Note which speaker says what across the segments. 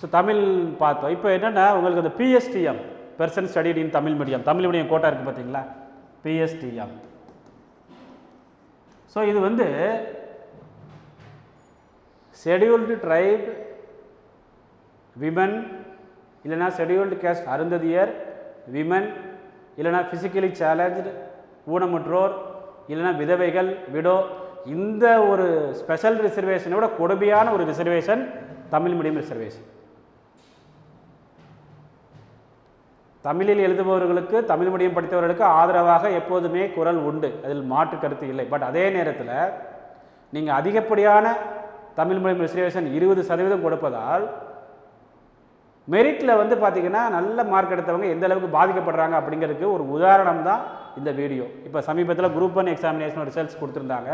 Speaker 1: So Tamil பார்த்தோம். இப்போ என்னென்னா உங்களுக்கு அந்த PSTM person studied in Tamil medium Tamil medium quota இருக்குது பார்த்தீங்களா? பிஎஸ்டிஎம் ஸோ இது வந்து ஷெடியூல்டு ட்ரைப் விமன் இல்லைனா ஷெடியூல்டு கேஸ்ட் அருந்ததியர் விமன் இல்லைனா ஃபிசிக்கலி சேலஞ்சு ஊனமுற்றோர் இல்லைனா விதவைகள் விடோ இந்த ஒரு ஸ்பெஷல் ரிசர்வேஷனை விட கொடுமையான ஒரு ரிசர்வேஷன் தமிழ் மீடியம் ரிசர்வேஷன் தமிழில் எழுதுபவர்களுக்கு தமிழ் மீடியம் படித்தவர்களுக்கு ஆதரவாக எப்போதுமே குரல் உண்டு. அதில் மாற்று கருத்து இல்லை. பட் அதே நேரத்தில் நீங்கள் அதிகப்படியான தமிழ் மீடியம் ரிசர்வேஷன் இருபது சதவீதம் கொடுப்பதால் மெரிட்டில் வந்து பார்த்தீங்கன்னா நல்ல மார்க் எடுத்தவங்க எந்த அளவுக்கு பாதிக்கப்படுறாங்க அப்படிங்கிறதுக்கு ஒரு உதாரணம் தான் இந்த வீடியோ இப்போ சமீபத்தில் குரூப் ஒன் எக்ஸாமினேஷன் ரிசல்ட்ஸ் கொடுத்துருந்தாங்க.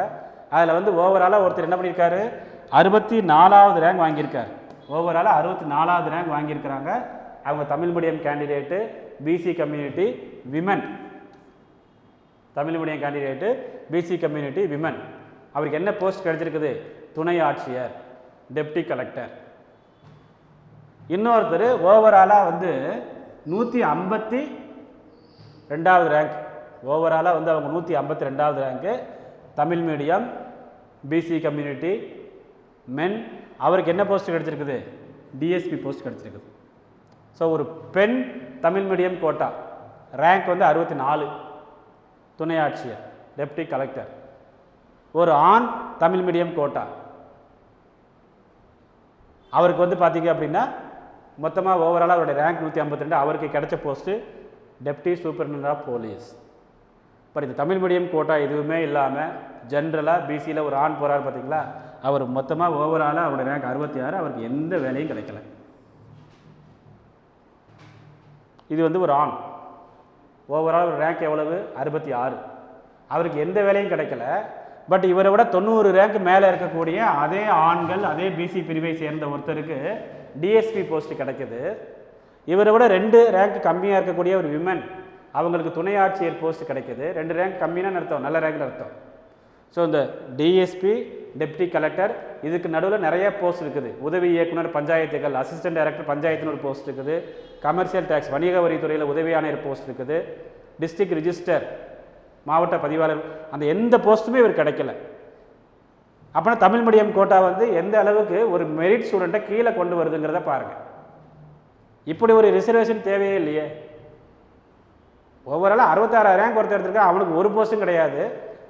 Speaker 1: அதில் வந்து ஓவராலாக ஒருத்தர் என்ன பண்ணியிருக்காரு? அறுபத்தி நாலாவது ரேங்க் வாங்கியிருக்காரு. ஓவராலாக அறுபத்தி நாலாவது ரேங்க் வாங்கியிருக்கிறாங்க. அவங்க Tamil medium candidate BC community women Tamil medium candidate BC community women அவருக்கு என்ன போஸ்ட் கிடைச்சிருக்குது? துணை ஆட்சியர் டெப்டி கலெக்டர் இன்னொருத்தர் ஓவராலாக வந்து நூற்றி ஐம்பத்தி ரெண்டாவது ரேங்க் ஓவராலாக வந்து அவங்க நூற்றி ஐம்பத்தி ரெண்டாவது rank Tamil medium BC community men அவருக்கு என்ன போஸ்ட் கிடச்சிருக்குது? டிஎஸ்பி போஸ்ட் கிடச்சிருக்குது. ஸோ ஒரு பெண் தமிழ் மீடியம் கோட்டா ரேங்க் வந்து அறுபத்தி நாலு துணை ஆட்சியர் டெப்டி கலெக்டர் ஒரு ஆண் தமிழ் மீடியம் கோட்டா. அவருக்கு வந்து பார்த்தீங்க அப்படின்னா மொத்தமாக ஓவராலாக அவருடைய ரேங்க் நூற்றி ஐம்பத்தி ரெண்டு அவருக்கு கிடைச்ச post deputy superintendent of police but இந்த தமிழ் மீடியம் கோட்டா எதுவுமே இல்லாமல் ஜென்ரலாக பிசியில் ஒரு ஆண் போகிறார் பார்த்தீங்களா அவர் மொத்தமாக ஓவராலாக அவருடைய ரேங்க் அறுபத்தி ஆறு அவருக்கு எந்த வேலையும் கிடைக்கல. இது வந்து ஒரு ஆண். ஓவரால் ரேங்க் எவ்வளவு? அறுபத்தி ஆறு. அவருக்கு எந்த வேலையும் கிடைக்கல. பட் இவரை விட தொண்ணூறு ரேங்க் மேலே இருக்கக்கூடிய அதே ஆண்கள் அதே பிசி பிரிவை சேர்ந்த ஒருத்தருக்கு டிஎஸ்பி போஸ்ட் கிடைக்குது. இவரை விட ரெண்டு ரேங்க் கம்மியாக இருக்கக்கூடிய ஒரு விமன் அவங்களுக்கு துணை ஆட்சியர் போஸ்ட் கிடைக்கிது. ரெண்டு ரேங்க் கம்மியான அர்த்தம்? நல்ல ரேங்க்னு அர்த்தம். ஸோ இந்த டிஎஸ்பி டெப்டி கலெக்டர் இதுக்கு நடுவில் நிறைய போஸ்ட் இருக்குது. உதவி இயக்குனர் பஞ்சாயத்துகள் அசிஸ்டன்ட் டைரக்டர் பஞ்சாயத்துன்னு ஒரு போஸ்ட் இருக்குது. கமர்ஷியல் டேக்ஸ் வணிக வரித்துறையில் உதவி ஆணையர் போஸ்ட் இருக்குது. டிஸ்ட்ரிக்ட் ரிஜிஸ்டர் மாவட்ட பதிவாளர் அந்த எந்த போஸ்ட்டுமே இவர் கிடைக்கல. அப்போனா தமிழ் மீடியம் கோட்டா வந்து எந்த அளவுக்கு ஒரு மெரிட் ஸ்டூடெண்ட்டை கீழே கொண்டு வருதுங்கிறத பாருங்கள் இப்படி ஒரு ரிசர்வேஷன் தேவையே இல்லையே. ஓவராலாக அறுபத்தாறாயிரம் ரேங்க் ஒருத்தர் எடுத்துருக்கா அவனுக்கு ஒரு போஸ்ட்டும் கிடையாது.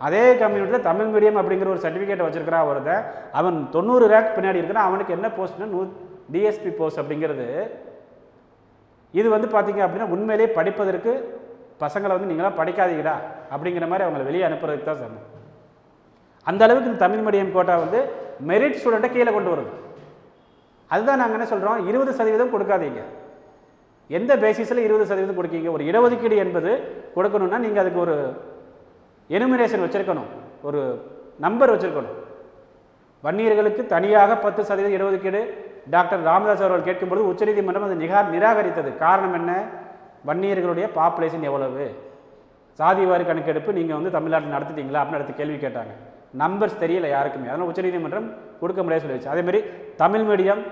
Speaker 1: அதே கம்யூனிட்டியில் தமிழ் மீடியம் அப்படிங்கிற ஒரு சர்டிஃபிகேட் வச்சிருக்கிறான் ஒருத்தன் அவன் தொண்ணூறு ரேக் பின்னாடி இருக்கிறான் அவனுக்கு என்ன போஸ்ட்னா நூ டிஎஸ்பி போஸ்ட் அப்படிங்கிறது. இது வந்து பார்த்தீங்க அப்படின்னா உண்மையிலேயே படிப்பதற்கு பசங்களை வந்து நீங்களாம் படிக்காதீங்கடா அப்படிங்கிற மாதிரி அவங்களை வெளியே அனுப்புறதுக்கு தான் சொன்னோம் அந்த அளவுக்கு இந்த தமிழ் மீடியம் கோட்டா வந்து மெரிட் ஸ்டூடெண்ட்டை கீழே கொண்டு வருது. அதுதான் நாங்கள் என்ன சொல்கிறோம் இருபது சதவீதம் கொடுக்காதீங்க. எந்த பேசிஸில் இருபது சதவீதம் கொடுக்கீங்க? ஒரு இடஒதுக்கீடு என்பது கொடுக்கணும்னா நீங்கள் அதுக்கு ஒரு எனுமினேஷன் வச்சுருக்கணும். ஒரு நம்பர் வச்சுருக்கணும். வன்னியர்களுக்கு தனியாக பத்து சதவீத இடஒதுக்கீடு டாக்டர் ராமதாஸ் அவர்கள் கேட்கும்பொழுது உச்சநீதிமன்றம் அது நிகா நிராகரித்தது. காரணம் என்ன? வன்னியர்களுடைய பாப்புலேஷன் எவ்வளவு? சாதிவாரி கணக்கெடுப்பு நீங்கள் வந்து தமிழ்நாட்டில் நடத்திட்டீங்களா? அப்படின்னு அடுத்து கேள்வி கேட்டாங்க. நம்பர்ஸ் தெரியல யாருக்குமே. அதனால் உச்சநீதிமன்றம் கொடுக்க முடியாது சொல்லிடுச்சு அதேமாரி தமிழ் மீடியம்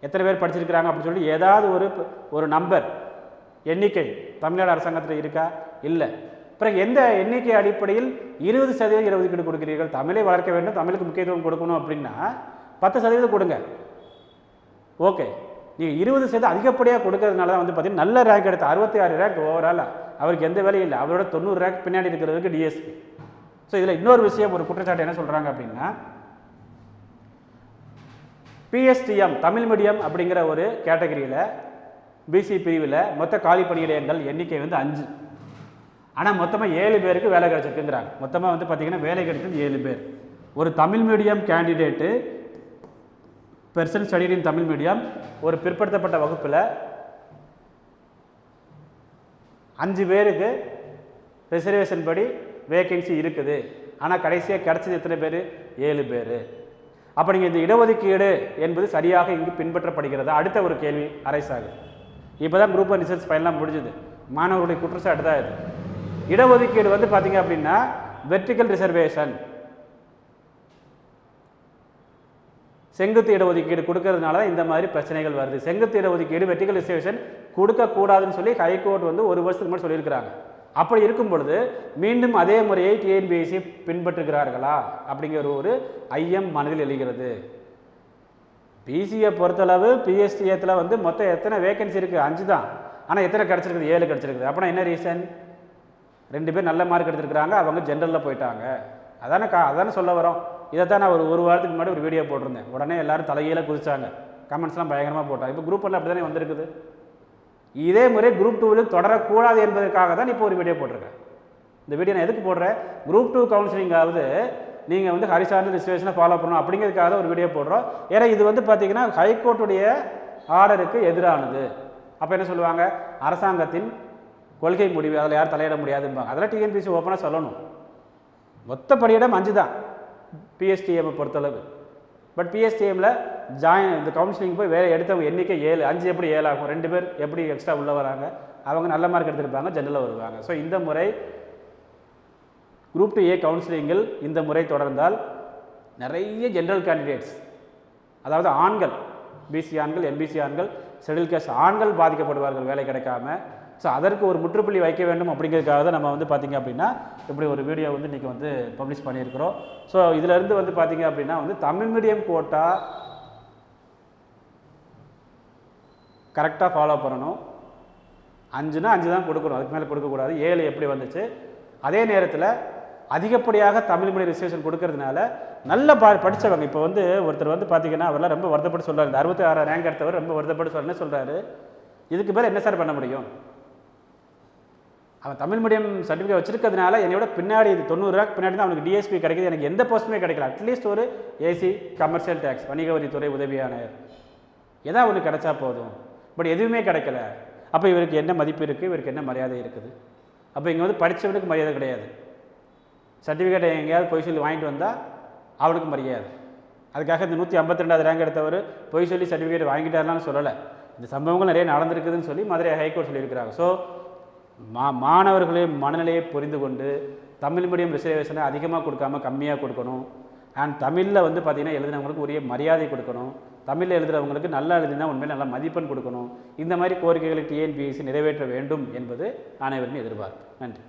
Speaker 1: எத்தனை பேர் படிச்சிருக்கிறாங்க அப்படின்னு சொல்லி ஏதாவது ஒரு ஒரு நம்பர் எண்ணிக்கை தமிழ்நாடு அரசாங்கத்தில் இருக்கா? இல்லை. பிறகு எந்த எண்ணிக்கை அடிப்படையில் இருபது சதவீதம் இடஒதுக்கீடு கொடுக்கிறீர்கள்? தமிழை வளர்க்க வேண்டும் தமிழுக்கு முக்கியத்துவம் கொடுக்கணும் அப்படின்னா பத்து சதவீதம் கொடுங்க. ஓகே நீங்கள் இருபது சதவீதம் அதிகப்படியாக கொடுக்கறதுனால தான் வந்து பார்த்தீங்கன்னா நல்ல ரேங்க் எடுத்து அறுபத்தி ஆறு ரேங்க் ஓவராலாக அவருக்கு எந்த வேலையும் இல்லை. அவரோட தொண்ணூறு ரேங்க் பின்னாடி இருக்கிறதுக்கு டிஎஸ்பி ஸோ இதில் இன்னொரு விஷயம் ஒரு குற்றச்சாட்டு என்ன சொல்கிறாங்க அப்படின்னா பிஎஸ்டிஎம் தமிழ் மீடியம் அப்படிங்கிற ஒரு கேட்டகரியில் பிசி பிரிவில் மொத்த காலி பணியிடங்கள் எண்ணிக்கை வந்து அஞ்சு. ஆனால் மொத்தமாக ஏழு பேருக்கு வேலை கிடச்சிருக்குங்கிறாங்க. மொத்தமாக வந்து பார்த்திங்கன்னா வேலை கிடைச்சது ஏழு பேர். ஒரு Tamil medium candidate person studied in Tamil medium ஒரு பிற்படுத்தப்பட்ட வகுப்பில் அஞ்சு பேருக்கு ரிசர்வேஷன் படி வேக்கன்சி இருக்குது. ஆனால் கடைசியாக கிடச்சது எத்தனை பேர்? ஏழு பேர். அப்போ நீங்கள் இந்த இடஒதுக்கீடு என்பது சரியாக இங்கு பின்பற்றப்படுகிறதா? அடுத்த ஒரு கேள்வி அரைசாகுது இப்போ தான் குரூப் ஒன் ரிசர்ச் ஃபைனலாக முடிஞ்சுது. மாணவர்களுடைய குற்றச்சாட்டு தான் இது. இடஒதுக்கீடு வந்து பார்த்தீங்க அப்படின்னா வெர்டிக்கல் ரிசர்வேஷன் செங்குத்து இடஒதுக்கீடு கொடுக்கறதுனால தான் இந்த மாதிரி பிரச்சனைகள் வருது. செங்குத்து இடஒதுக்கீடு வெர்டிக்கல் ரிசர்வேஷன் கொடுக்கக்கூடாதுன்னு சொல்லி ஹைகோர்ட் வந்து ஒரு வருஷத்துக்கு முன்னாடி சொல்லியிருக்கிறாங்க. அப்படி இருக்கும் பொழுது மீண்டும் அதே முறையை டிஎன்பிஎஸ்சி பின்பற்றுகிறார்களா? அப்படிங்கிற ஒரு ஐயம் மனதில் எழுகிறது. பிசியை பொறுத்தளவு பிஎஸ்டிஎத்தில் வந்து மொத்தம் எத்தனை வேகன்சி இருக்குது அஞ்சு தான் ஆனால் எத்தனை கிடச்சிருக்குது? ஏழு கிடச்சிருக்குது. அப்படின்னா என்ன ரீசன் ரெண்டு பேர் நல்ல மார்க் எடுத்துருக்குறாங்க அவங்க ஜென்ரலில் போயிட்டாங்க. அதானே கா அதானே சொல்ல வரோம். இதை தான் நான் ஒரு ஒரு வாரத்துக்கு முன்னாடி ஒரு வீடியோ போட்டிருந்தேன். உடனே எல்லாரும் தலையில குதிச்சாங்க. கமெண்ட்ஸ்லாம் பயங்கரமாக போட்டாங்க. இப்போ குரூப் ஒன்றில் அப்படி தானே வந்திருக்குது? இதே முறை குரூப் டூவில் தொடரக்கூடாது என்பதற்காக தான் இப்போ ஒரு வீடியோ போட்டிருக்கேன். இந்த வீடியோ நான் எதுக்கு போடுறேன்? குரூப் டூ கவுன்சிலிங்காவது நீங்கள் வந்து ஹரிசார்ந்த ரிசர்வேஷனை ஃபாலோ பண்ணணும் அப்படிங்கிறதுக்காக தான் ஒரு வீடியோ போடுறோம். ஏன்னா இது வந்து பார்த்தீங்கன்னா ஹைகோர்ட்டுடைய ஆர்டருக்கு எதிரானது. அப்போ என்ன சொல்லுவாங்க? அரசாங்கத்தின் கொள்கை முடிவு அதில் யாரும் தலையிட முடியாதும்பாங்க. அதெல்லாம் டிஎன்பிசி ஓப்பனாக சொல்லணும். மொத்த பணியிடம் அஞ்சு தான் பிஎஸ்டிஎம்மை பொறுத்தளவு. பட் பிஎஸ்டிஎம்மில் ஜாயின் இந்த கவுன்சிலிங் போய் வேறு எடுத்தவங்க எண்ணிக்கை ஏழு. அஞ்சு எப்படி ஏழாகும் ரெண்டு பேர் எப்படி எக்ஸ்ட்ரா உள்ளே வராங்க? அவங்க நல்ல மார்க் எடுத்திருப்பாங்க ஜெனரலில் வருவாங்க. ஸோ இந்த முறை குரூப் டூ ஏ கவுன்சிலிங்கில் இந்த முறை தொடர்ந்தால் நிறைய ஜென்ரல் கேண்டிடேட்ஸ் அதாவது ஆண்கள் பிசி ஆண்கள் எம்பிசி ஆண்கள் ஷெடியூல் கேஸ்ட் ஆண்கள் பாதிக்கப்படுவார்கள் வேலை கிடைக்காம. ஸோ அதற்கு ஒரு முற்றுப்புள்ளி வைக்க வேண்டும் அப்படிங்கிறதுக்காக தான் நம்ம வந்து பார்த்திங்க அப்படின்னா இப்படி ஒரு வீடியோ வந்து இன்றைக்கி வந்து பப்ளிஷ் பண்ணியிருக்கிறோம். ஸோ இதிலேருந்து வந்து பார்த்திங்க அப்படின்னா வந்து தமிழ் மீடியம் கோட்டா கரெக்டாக ஃபாலோ பண்ணணும். அஞ்சுனா அஞ்சு தான் கொடுக்கணும். அதுக்கு மேலே கொடுக்கக்கூடாது. ஏழு எப்படி வந்துச்சு? அதே நேரத்தில் அதிகப்படியாக தமிழ் மொழி ரிசர்வேஷன் கொடுக்கறதுனால நல்ல பா படித்தவங்க இப்போ வந்து ஒருத்தர் வந்து பார்த்தீங்கன்னா அவரெல்லாம் ரொம்ப வருத்தப்பட்டு சொல்கிறார் இந்த அறுபத்தி ஆறாம் ரேங்க் எடுத்தவர் ரொம்ப வருத்தப்பட்டு சொல்ல சொல்கிறாரு இதுக்கு மேலே என்ன சார் பண்ண முடியும்? அவன் தமிழ் மீடியம் சர்டிஃபிகேட் வச்சிருக்கிறதுனால என்னையோட பின்னாடி இது தொண்ணூறு பின்னாடி தான் அவனுக்கு டிஎஸ்பி கிடைக்குது. எனக்கு எந்த போஸ்ட்டுமே கிடைக்கல. அட்லீஸ்ட் ஒரு ஏசி கமர்ஷியல் டேக்ஸ் வணிக வரித்துறை உதவியாளர். ஏதா ஒன்று கிடைச்சா போதும். பட் எதுவுமே கிடைக்கல. அப்போ இவருக்கு என்ன மதிப்பு இருக்குது இவருக்கு என்ன மரியாதை இருக்குது? அப்போ இங்கே வந்து படித்தவனுக்கு மரியாதை கிடையாது. சர்டிஃபிகேட்டை எங்கேயாவது பொய் சொல்லி வாங்கிட்டு வந்தால் அவனுக்கு மரியாதை. அதுக்காக இந்த நூற்றி ஐம்பத்தி ரெண்டாவது ரேங்க் எடுத்தவர் பொய் சொல்லி சர்டிஃபிகேட் வாங்கிட்டாருலாம் சொல்லலை. இந்த சம்பவங்கள் நிறைய நடந்திருக்குதுன்னு சொல்லி மதுரை ஹைகோர்ட் சொல்லியிருக்கிறாங்க. ஸோ மா மாணவர்களின் மனநிலையை புரிந்து கொண்டு தமிழ் மீடியம் ரிசர்வேஷனை அதிகமாக கொடுக்காம கம்மியாக கொடுக்கணும். அண்ட் தமிழில் வந்து பார்த்திங்கன்னா எழுதினவங்களுக்கு உரிய மரியாதை கொடுக்கணும். தமிழில் எழுதுறவங்களுக்கு நல்லா எழுதினா உண்மையில் நல்ல மதிப்பெண் கொடுக்கணும். இந்த மாதிரி கோரிக்கைகளை டிஎன்பிஎஸ்சி நிறைவேற்ற வேண்டும் என்பது அனைவரும் எதிர்பார்ப்பு. நன்றி.